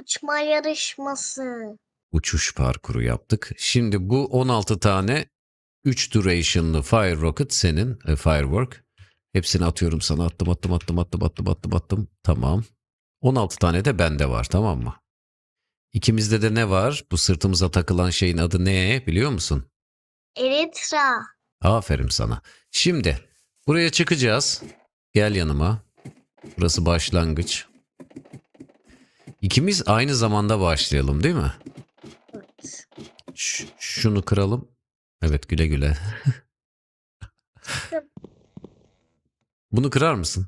Uçma yarışması. Uçuş parkuru yaptık. Şimdi bu 16 tane 3 duration'lı fire rocket senin e, firework. Hepsini atıyorum sana. Attım attım attım attım attım attım attım. Tamam. 16 tane de bende var tamam mı? İkimizde de ne var? Bu sırtımıza takılan şeyin adı ne biliyor musun? Elitra. Aferin sana. Şimdi buraya çıkacağız. Gel yanıma. Burası başlangıç. İkimiz aynı zamanda başlayalım değil mi? Evet. Ş- şunu kıralım. Evet güle güle. Bunu kırar mısın?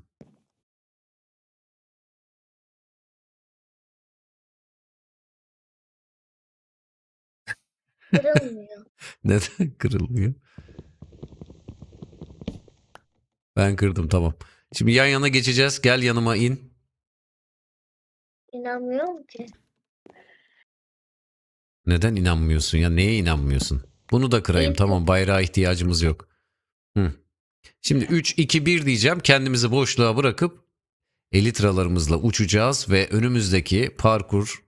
Kırılmıyor. Neden kırılmıyor? Ben kırdım tamam. Şimdi yan yana geçeceğiz. Gel yanıma in. İnanmıyorum ki. Neden inanmıyorsun ya? Neye inanmıyorsun? Bunu da kırayım. Tamam bayrağa ihtiyacımız yok. Hı. Şimdi 3, 2, 1 diyeceğim. Kendimizi boşluğa bırakıp elitralarımızla uçacağız ve önümüzdeki parkur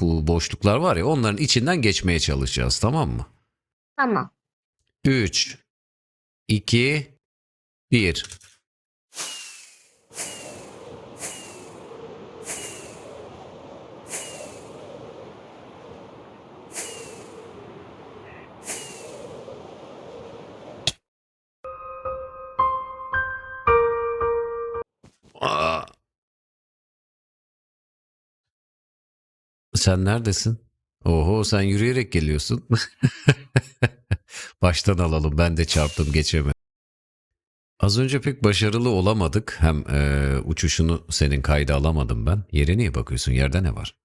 bu boşluklar var ya onların içinden geçmeye çalışacağız tamam mı? Tamam. 3, 2, 1. Sen neredesin? Oho sen yürüyerek geliyorsun. Baştan alalım ben de çarptım geçemedim. Az önce pek başarılı olamadık. Hem e, uçuşunu senin kayda alamadım ben. Yere niye bakıyorsun? Yerde ne var?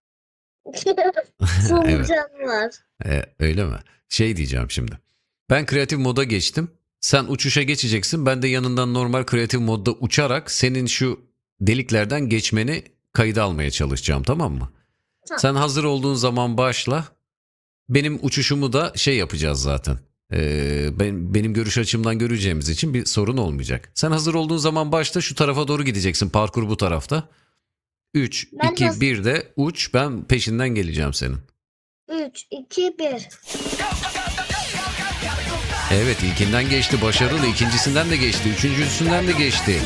Solucan var. E, öyle mi? Şey diyeceğim şimdi. Ben kreatif moda geçtim. Sen uçuşa geçeceksin. Ben de yanından normal kreatif modda uçarak senin şu deliklerden geçmeni kayda almaya çalışacağım tamam mı? Sen hazır olduğun zaman başla. Benim uçuşumu da şey yapacağız zaten. Ee, ben, benim görüş açımdan göreceğimiz için bir sorun olmayacak. Sen hazır olduğun zaman başla şu tarafa doğru gideceksin. Parkur bu tarafta. 3, Ben 2, hazır- 1 de uç. Ben peşinden geleceğim senin. 3, 2, 1. Evet ilkinden geçti başarılı ikincisinden de geçti üçüncüsünden de geçti.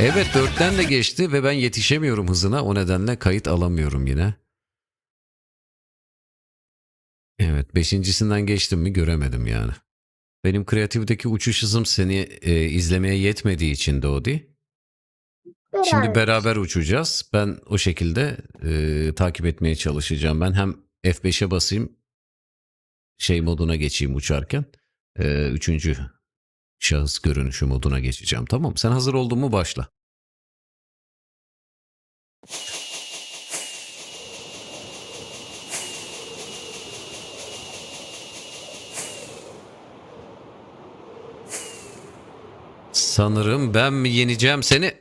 Evet dörtten de geçti ve ben yetişemiyorum hızına o nedenle kayıt alamıyorum yine. Evet beşincisinden geçtim mi göremedim yani. Benim kreatifdeki uçuş hızım seni e, izlemeye yetmediği için Dodi. Şimdi beraber uçacağız. Ben o şekilde e, takip etmeye çalışacağım. Ben hem F5'e basayım şey moduna geçeyim uçarken. E, üçüncü şahıs görünüşü moduna geçeceğim. Tamam Sen hazır oldun mu başla. Sanırım ben mi yeneceğim seni?